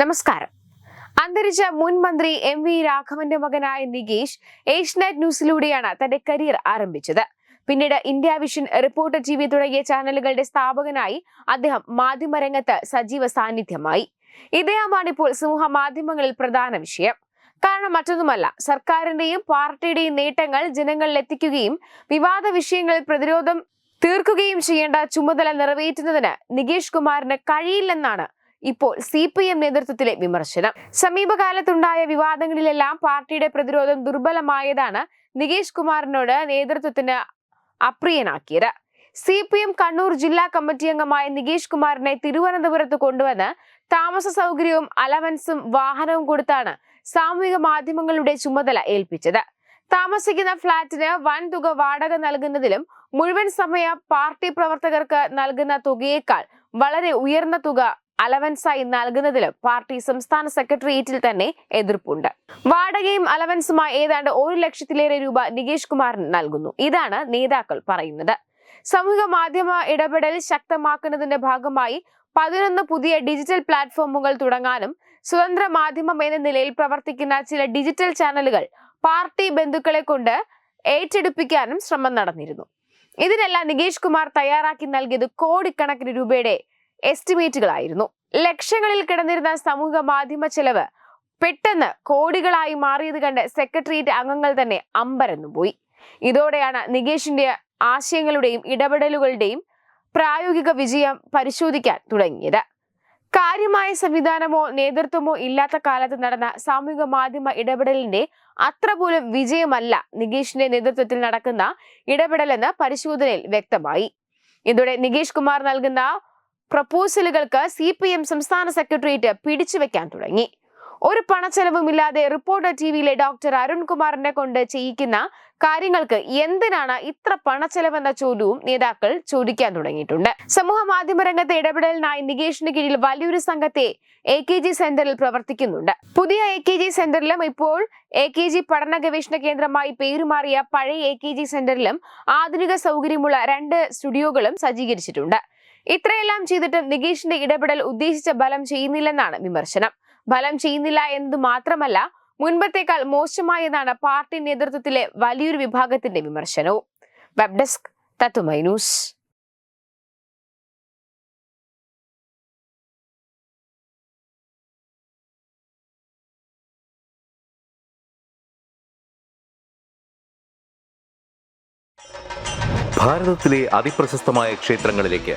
നമസ്കാരം. അന്തരിച്ച മുൻ മന്ത്രി എം വി രാഘവന്റെ മകനായ നികേഷ് ഏഷ്യനെറ്റ് ന്യൂസിലൂടെയാണ് തന്റെ കരിയർ ആരംഭിച്ചത്. പിന്നീട് India vision reporter T V തുടങ്ങിയ ചാനലുകളുടെ സ്ഥാപകനായി അദ്ദേഹം മാധ്യമരംഗത്ത് സജീവ സാന്നിധ്യമായി. ഇദ്ദേഹമാണ് ഇപ്പോൾ സമൂഹ മാധ്യമങ്ങളിൽ പ്രധാന വിഷയം. കാരണം മറ്റൊന്നുമല്ല സർക്കാരിന്റെയും പാർട്ടിയുടെയും നേട്ടങ്ങൾ ജനങ്ങളിൽ എത്തിക്കുകയും വിവാദ വിഷയങ്ങളിൽ പ്രതിരോധം തീർക്കുകയും ചെയ്യേണ്ട ചുമതല നിറവേറ്റുന്നതിന് നികേഷ് കുമാറിന് കഴിയില്ലെന്നാണ് ഇപ്പോൾ സി പി എം നേതൃത്വത്തിലെ വിമർശനം. സമീപകാലത്തുണ്ടായ വിവാദങ്ങളിലെല്ലാം പാർട്ടിയുടെ പ്രതിരോധം ദുർബലമായതാണ് നികേഷ് കുമാറിനോട് നേതൃത്വത്തിന് അപ്രിയനാക്കിയത്. സി പി എം കണ്ണൂർ ജില്ലാ കമ്മിറ്റി അംഗമായ നികേഷ് കുമാറിനെ തിരുവനന്തപുരത്ത് കൊണ്ടുവന്ന് താമസ സൗകര്യവും അലവൻസും വാഹനവും കൊടുത്താണ് സാമൂഹിക മാധ്യമങ്ങളുടെ ചുമതല ഏൽപ്പിച്ചത്. താമസിക്കുന്ന ഫ്ളാറ്റിന് വൻ തുക വാടക നൽകുന്നതിലും മുഴുവൻ സമയ പാർട്ടി പ്രവർത്തകർക്ക് നൽകുന്ന തുകയേക്കാൾ വളരെ ഉയർന്ന തുക അലവൻസായി നൽകുന്നതിലും പാർട്ടി സംസ്ഥാന സെക്രട്ടേറിയറ്റിൽ തന്നെ എതിർപ്പുണ്ട്. വാടകയും അലവൻസുമായി ഏതാണ്ട് ഒരു ലക്ഷത്തിലേറെ രൂപ നികേഷ് കുമാറിന് നൽകുന്നു. ഇതാണ് നേതാക്കൾ പറയുന്നത്. സാമൂഹിക മാധ്യമ ഇടപെടൽ ശക്തമാക്കുന്നതിന്റെ ഭാഗമായി പതിനൊന്ന് പുതിയ ഡിജിറ്റൽ പ്ലാറ്റ്ഫോമുകൾ തുടങ്ങാനും സ്വതന്ത്ര മാധ്യമം എന്ന നിലയിൽ പ്രവർത്തിക്കുന്ന ചില ഡിജിറ്റൽ ചാനലുകൾ പാർട്ടി ബന്ധുക്കളെ കൊണ്ട് ഏറ്റെടുപ്പിക്കാനും ശ്രമം നടന്നിരുന്നു. ഇതിനെല്ലാം നികേഷ് കുമാർ തയ്യാറാക്കി നൽകിയത് കോടിക്കണക്കിന് രൂപയുടെ എസ്റ്റിമേറ്റുകളായിരുന്നു. ലക്ഷങ്ങളിൽ കിടന്നിരുന്ന സമൂഹ മാധ്യമ ചെലവ് പെട്ടെന്ന് കോടികളായി മാറിയത് കണ്ട് സെക്രട്ടേറിയറ്റ് അംഗങ്ങൾ തന്നെ അമ്പരന്നു പോയി. ഇതോടെയാണ് നികേഷിന്റെ ആശയങ്ങളുടെയും ഇടപെടലുകളുടെയും പ്രായോഗിക വിജയം പരിശോധിക്കാൻ തുടങ്ങിയത്. കാര്യമായ സംവിധാനമോ നേതൃത്വമോ ഇല്ലാത്ത കാലത്ത് നടന്ന സാമൂഹിക മാധ്യമ ഇടപെടലിന്റെ അത്ര പോലും വിജയമല്ല നികേഷിന്റെ നേതൃത്വത്തിൽ നടക്കുന്ന ഇടപെടലെന്ന് പരിശോധനയിൽ വ്യക്തമായി. ഇതോടെ നികേഷ് കുമാർ നൽകുന്ന പ്രപ്പോസലുകൾക്ക് സി പി എം സംസ്ഥാന സെക്രട്ടേറിയറ്റ് പിടിച്ചുവെക്കാൻ തുടങ്ങി. ഒരു പണച്ചെലവുമില്ലാതെ റിപ്പോർട്ടർ ടി വിയിലെ ഡോക്ടർ അരുൺകുമാറിനെ കൊണ്ട് ചെയ്യിക്കുന്ന കാര്യങ്ങൾക്ക് എന്തിനാണ് ഇത്ര പണച്ചെലവെന്ന ചോദ്യവും നേതാക്കൾ ചോദിക്കാൻ തുടങ്ങിയിട്ടുണ്ട്. സമൂഹ മാധ്യമ രംഗത്തെ ഇടപെടലിനായി നികേഷിന് കീഴിൽ വലിയൊരു സംഘത്തെ എ കെ ജി സെന്ററിൽ പ്രവർത്തിക്കുന്നുണ്ട്. പുതിയ എ കെ ജി സെന്ററിലും ഇപ്പോൾ എ കെ ജി പഠന ഗവേഷണ കേന്ദ്രമായി പേരുമാറിയ പഴയ എ കെ ജി സെന്ററിലും ആധുനിക സൗകര്യമുള്ള രണ്ട് സ്റ്റുഡിയോകളും സജ്ജീകരിച്ചിട്ടുണ്ട്. ഇത്രയെല്ലാം ചെയ്തിട്ടും നികേഷിന്റെ ഇടപെടൽ ഉദ്ദേശിച്ച ബലം ചെയ്യുന്നില്ലെന്നാണ് വിമർശനം. ബലം ചെയ്യുന്നില്ല എന്നത് മാത്രമല്ല മുൻപത്തേക്കാൾ മോശമായെന്നാണ് പാർട്ടി നേതൃത്വത്തിലെ വലിയൊരു വിഭാഗത്തിന്റെ വിമർശനവും. വെബ് ഡെസ്ക് തത്തുമൈ ന്യൂസ്. അതിപ്രശസ്തമായ ക്ഷേത്രങ്ങളിലേക്ക്